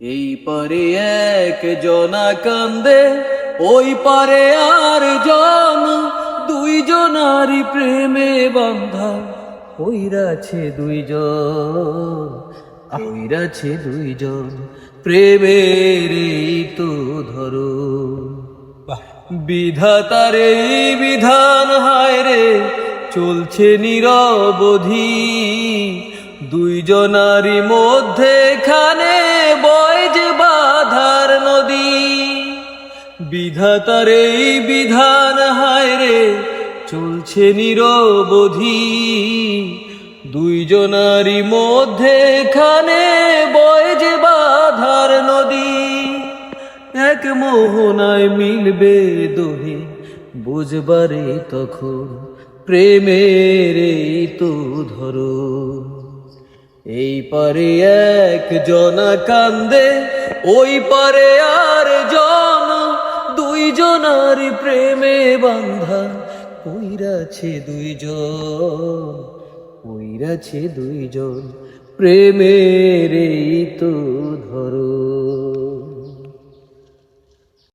এই পারে এক জনা কান্দে ওই পারে আর জন। দুই জনারি প্রেমে বান্ধা ওইরাছে দুইজন ওইরাছে দুইজন প্রেমের এই তো ধরো বিধাতার এই বিধান হায় রে চলছে নিরবধি দুইজনারই মধ্যে খানে বিধাতার এই বিধান হায় রে, চলছে নিরবধি। দুইজনারই মধ্যে খানে বয় যে বাধার নদী। এক মোহনায় মিলবে দোহে, বুঝবারে তখন প্রেমের তো ধরো এই পারে এক জনা কান্দে, ওই পারে আর জন দুই জনার প্রেমে বান্ধা কইরাছে দুইজন কইরাছে দুইজন প্রেমের এই তো ধরো।